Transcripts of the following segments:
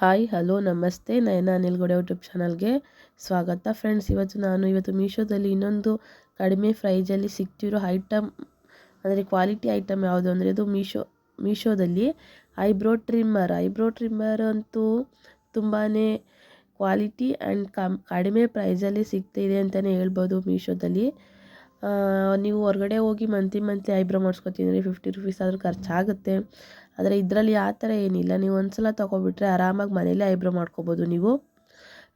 Hi hello ನಮಸ್ತೆ. ನಯನ ನಿಲ್ಗೊಡೆ YouTube ಚಾನಲ್ಗೆ ಸ್ವಾಗತ. ಫ್ರೆಂಡ್ಸ್ ಇವತ್ತು ನಾನು, ಇವತ್ತು ಮೀಶೋದಲ್ಲಿ ಇನ್ನೊಂದು ಕಡಿಮೆ ಪ್ರೈಜಲ್ಲಿ ಸಿಗ್ತಿರೋ ಐಟಮ್ ಅಂದರೆ ಕ್ವಾಲಿಟಿ ಐಟಮ್ ಯಾವುದು ಅಂದರೆ ಅದು ಮೀಶೋ ಮೀಶೋದಲ್ಲಿ ಐಬ್ರೋ ಟ್ರಿಮ್ಮರ್ ಐಬ್ರೋ ಟ್ರಿಮ್ಮರ್ ಅಂತೂ ತುಂಬಾ ಕ್ವಾಲಿಟಿ ಆ್ಯಂಡ್ ಕಮ್, ಕಡಿಮೆ ಪ್ರೈಸಲ್ಲಿ ಸಿಗ್ತಿದೆ ಅಂತಲೇ ಹೇಳ್ಬೋದು ಮೀಶೋದಲ್ಲಿ ನೀವು ಹೊರಗಡೆ ಹೋಗಿ ಮಂತ್ಲಿ ಮಂತ್ಲಿ ಐಬ್ರೋ ಮಾಡಿಸ್ಕೊತಿದ್ರೆ ಫಿಫ್ಟಿ ರುಪೀಸ್ ಆದರೂ ಖರ್ಚಾಗುತ್ತೆ. ಆದರೆ ಇದರಲ್ಲಿ ಆ ಥರ ಏನಿಲ್ಲ. ನೀವು ಒಂದು ಸಲ ತೊಗೊಬಿಟ್ರೆ ಆರಾಮಾಗಿ ಮನೇಲೇ ಐಬ್ರೋ ಮಾಡ್ಕೋಬೋದು ನೀವು.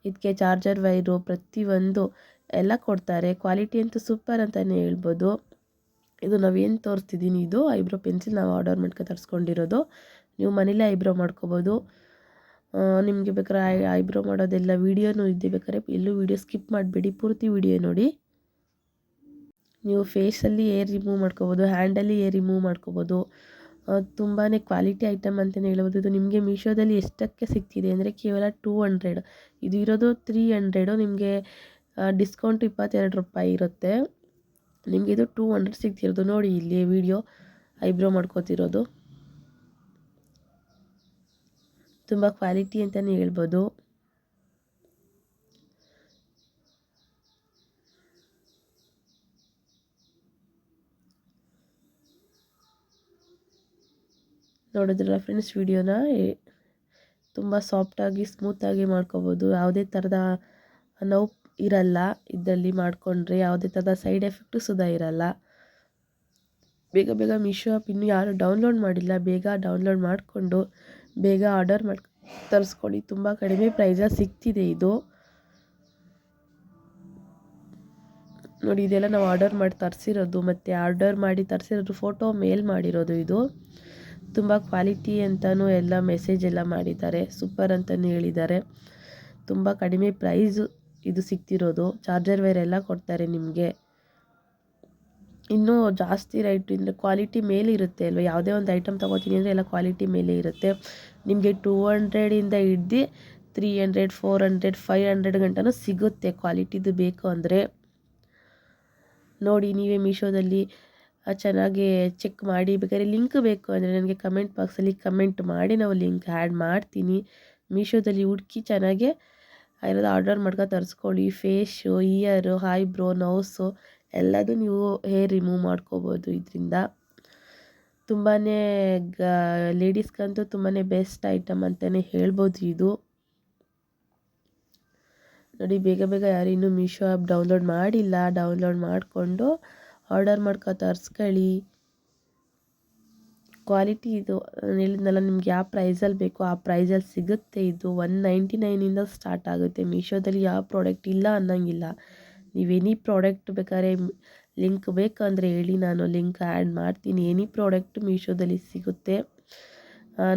ಇದಕ್ಕೆ ಚಾರ್ಜರ್, ವೈರು ಪ್ರತಿಯೊಂದು ಎಲ್ಲ ಕೊಡ್ತಾರೆ. ಕ್ವಾಲಿಟಿ ಅಂತೂ ಸೂಪರ್ ಅಂತಲೇ ಹೇಳ್ಬೋದು. ಇದು ನಾವೇನು ತೋರಿಸ್ತಿದ್ದೀನಿ ಇದು ಐಬ್ರೋ ಪೆನ್ಸಿಲ್ ನಾವು ಆರ್ಡರ್ ಮಾಡ್ಕೊ ತರಿಸ್ಕೊಂಡಿರೋದು. ನೀವು ಮನೇಲೇ ಐಬ್ರೋ ಮಾಡ್ಕೋಬೋದು. ನಿಮಗೆ ಬೇಕಾದ್ರೆ ಐ, ಐಬ್ರೋ ಮಾಡೋದೆಲ್ಲ ವೀಡಿಯೋನೂ ಇದೆ ಬೇಕಾದ್ರೆ ಎಲ್ಲೂ ವೀಡಿಯೋ ಸ್ಕಿಪ್ ಮಾಡಬೇಡಿ. ಪೂರ್ತಿ ವೀಡಿಯೋ ನೋಡಿ. ನೀವು ಫೇಸಲ್ಲಿ ಏರ್ ರಿಮೂವ್ ಮಾಡ್ಕೋಬೋದು ಹ್ಯಾಂಡಲ್ಲಿ ಏರ್ ರಿಮೂವ್ ಮಾಡ್ಕೋಬೋದು. ತುಂಬಾ ಕ್ವಾಲಿಟಿ ಐಟಮ್ ಅಂತಲೇ ಹೇಳ್ಬೋದು. ಇದು ನಿಮಗೆ ಮೀಶೋದಲ್ಲಿ ಎಷ್ಟಕ್ಕೆ ಸಿಗ್ತಿದೆ ಅಂದರೆ ಕೇವಲ ಟೂ ಹಂಡ್ರೆಡ್ ಇದು ಇರೋದು ತ್ರೀ ಹಂಡ್ರೆಡು ನಿಮಗೆ ಡಿಸ್ಕೌಂಟ್ ಇಪ್ಪತ್ತೆರಡು ರೂಪಾಯಿ ಇರುತ್ತೆ. ನಿಮಗೆ ಇದು ಟೂ ಹಂಡ್ರೆಡ್ ಸಿಗ್ತಿರೋದು. ನೋಡಿ ಇಲ್ಲಿ ವಿಡಿಯೋ ಐಬ್ರೋ ಮಾಡ್ಕೋತಿರೋದು. ತುಂಬ ಕ್ವಾಲಿಟಿ ಅಂತಲೇ ಹೇಳ್ಬೋದು. ನೋಡಿದ್ರಲ್ಲ ಫ್ರೆಂಡ್ಸ್ ವಿಡಿಯೋನ ತುಂಬ ಸಾಫ್ಟಾಗಿ ಸ್ಮೂತಾಗಿ ಮಾಡ್ಕೋಬೋದು. ಯಾವುದೇ ಥರದ ನೋವು ಇರಲ್ಲ. ಇದರಲ್ಲಿ ಮಾಡಿಕೊಂಡ್ರೆ ಯಾವುದೇ ಥರದ ಸೈಡ್ ಎಫೆಕ್ಟು ಸುಧಾ ಇರಲ್ಲ. ಬೇಗ ಬೇಗ ಮೀಶೋ ಆ್ಯಪ್ ಇನ್ನೂ ಯಾರು ಡೌನ್ಲೋಡ್ ಮಾಡಿಲ್ಲ, ಬೇಗ ಡೌನ್ಲೋಡ್ ಮಾಡಿಕೊಂಡು, ಬೇಗ ಆರ್ಡರ್ ಮಾಡಿ, ತರಿಸ್ಕೊಳ್ಳಿ. ತುಂಬ ಕಡಿಮೆ ಪ್ರೈಸಲ್ಲಿ ಸಿಗ್ತಿದೆ ಇದು. ನೋಡಿ, ಇದೆಲ್ಲ ನಾವು ಆರ್ಡರ್ ಮಾಡಿ ತರಿಸಿರೋದು, ಮತ್ತು ಆರ್ಡರ್ ಮಾಡಿ ತರಿಸಿರೋದು ಫೋಟೋ ಮೇಲ್ ಮಾಡಿರೋದು ಇದು. ತುಂಬ ಕ್ವಾಲಿಟಿ ಅಂತಲೂ ಎಲ್ಲ ಮೆಸೇಜ್ ಎಲ್ಲ ಮಾಡಿದ್ದಾರೆ. ಸೂಪರ್ ಅಂತಲೂ ಹೇಳಿದ್ದಾರೆ. ತುಂಬ ಕಡಿಮೆ ಪ್ರೈಸು ಇದು ಸಿಗ್ತಿರೋದು. ಚಾರ್ಜರ್ ವೈರ್ ಎಲ್ಲ ಕೊಡ್ತಾರೆ ನಿಮಗೆ. ಇನ್ನೂ ಜಾಸ್ತಿ ರೈಟ್ ಅಂದರೆ ಕ್ವಾಲಿಟಿ ಮೇಲೆ ಇರುತ್ತೆ ಅಲ್ವ? ಯಾವುದೇ ಒಂದು ಐಟಮ್ ತೊಗೋತೀನಿ ಅಂದರೆ ಎಲ್ಲ ಕ್ವಾಲಿಟಿ ಮೇಲೆ ಇರುತ್ತೆ. ನಿಮಗೆ ಟೂ ಹಂಡ್ರೆಡಿಂದ ಹಿಡ್ದು three hundred four hundred five hundred ಗಂಟನೂ ಸಿಗುತ್ತೆ. ಕ್ವಾಲಿಟಿದು ಬೇಕು ಅಂದರೆ. ನೋಡಿ, ನೀವೇ ಮೀಶೋದಲ್ಲಿ ಚೆನ್ನಾಗಿ ಚೆಕ್ ಮಾಡಿ ಬೇಕಾದ್ರೆ ಲಿಂಕ್ ಬೇಕು ಅಂದರೆ ನನಗೆ ಕಮೆಂಟ್ ಬಾಕ್ಸಲ್ಲಿ ಕಮೆಂಟ್ ಮಾಡಿ ನಾವು ಲಿಂಕ್ ಆ್ಯಡ್ ಮಾಡ್ತೀನಿ. ಮೀಶೋದಲ್ಲಿ ಹುಡುಕಿ ಚೆನ್ನಾಗೆ ಇರೋದು ಆರ್ಡರ್ ಮಾಡ್ಕೊ ತರಿಸ್ಕೊಳ್ಳಿ. ಫೇಶು ಇಯರು ಬ್ರೋ ನೌಸು ಎಲ್ಲದೂ ನೀವು ಹೇರ್ ರಿಮೂವ್ ಮಾಡ್ಕೋಬೋದು ಇದರಿಂದ. ತುಂಬಾ ಗ ಲೇಡೀಸ್ಗಂತೂ ತುಂಬಾ ಬೆಸ್ಟ್ ಐಟಮ್ ಅಂತಲೇ ಹೇಳ್ಬೋದು ಇದು. ನೋಡಿ, ಬೇಗ ಬೇಗ ಯಾರು ಇನ್ನೂ ಮೀಶೋ ಆ್ಯಪ್ ಡೌನ್ಲೋಡ್ ಮಾಡಿಲ್ಲ ಡೌನ್ಲೋಡ್ ಮಾಡಿಕೊಂಡು ಆರ್ಡರ್ ಮಾಡ್ಕೊ ತರಿಸ್ಕೊಳ್ಳಿ ಕ್ವಾಲಿಟಿ ಇದು. ಹೇಳಿದ್ನಲ್ಲ, ನಿಮ್ಗೆ ಯಾವ ಪ್ರೈಸಲ್ಲಿ ಬೇಕೋ ಆ ಪ್ರೈಸಲ್ಲಿ ಸಿಗುತ್ತೆ ಇದು. ಒನ್ ನೈಂಟಿ ನೈನಿಂದ ಸ್ಟಾರ್ಟ್ ಆಗುತ್ತೆ. ಮೀಶೋದಲ್ಲಿ ಯಾವ ಪ್ರಾಡಕ್ಟ್ ಇಲ್ಲ ಅನ್ನೋಂಗಿಲ್ಲ. ನೀವು ಎನಿ ಪ್ರಾಡಕ್ಟ್ ಬೇಕಾದ್ರೆ ಲಿಂಕ್ ಬೇಕಂದರೆ ಹೇಳಿ. ನಾನು ಲಿಂಕ್ ಆ್ಯಡ್ ಮಾಡ್ತೀನಿ. ಎನಿ ಪ್ರಾಡಕ್ಟ್ ಮೀಶೋದಲ್ಲಿ ಸಿಗುತ್ತೆ.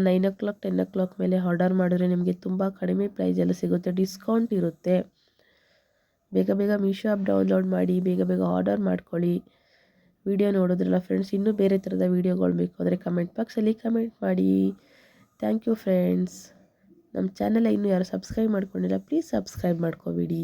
Nine o'clock, ten o'clock ಮೇಲೆ ಆರ್ಡರ್ ಮಾಡಿದ್ರೆ ನಿಮಗೆ ತುಂಬ ಕಡಿಮೆ ಪ್ರೈಸಲ್ಲಿ ಸಿಗುತ್ತೆ. ಡಿಸ್ಕೌಂಟ್ ಇರುತ್ತೆ. ಬೇಗ ಬೇಗ ಮೀಶೋ ಆ್ಯಪ್ ಡೌನ್ಲೋಡ್ ಮಾಡಿ, ಬೇಗ ಬೇಗ ಆರ್ಡರ್ ಮಾಡ್ಕೊಳ್ಳಿ. ವಿಡಿಯೋ ನೋಡೋದ್ರಲ್ಲ ಫ್ರೆಂಡ್ಸ್ ಇನ್ನೂ ಬೇರೆ ಥರದ ವೀಡಿಯೋಗಳು ಬೇಕು ಅಂದರೆ ಕಮೆಂಟ್ ಬಾಕ್ಸಲ್ಲಿ ಕಮೆಂಟ್ ಮಾಡಿ. ಥ್ಯಾಂಕ್ ಯು ಫ್ರೆಂಡ್ಸ್ ನಮ್ಮ ಚಾನಲ್ ಇನ್ನೂ ಯಾರು ಸಬ್ಸ್ಕ್ರೈಬ್ ಮಾಡ್ಕೊಂಡಿಲ್ಲ ಪ್ಲೀಸ್ ಸಬ್ಸ್ಕ್ರೈಬ್ ಮಾಡ್ಕೊಬಿಡಿ.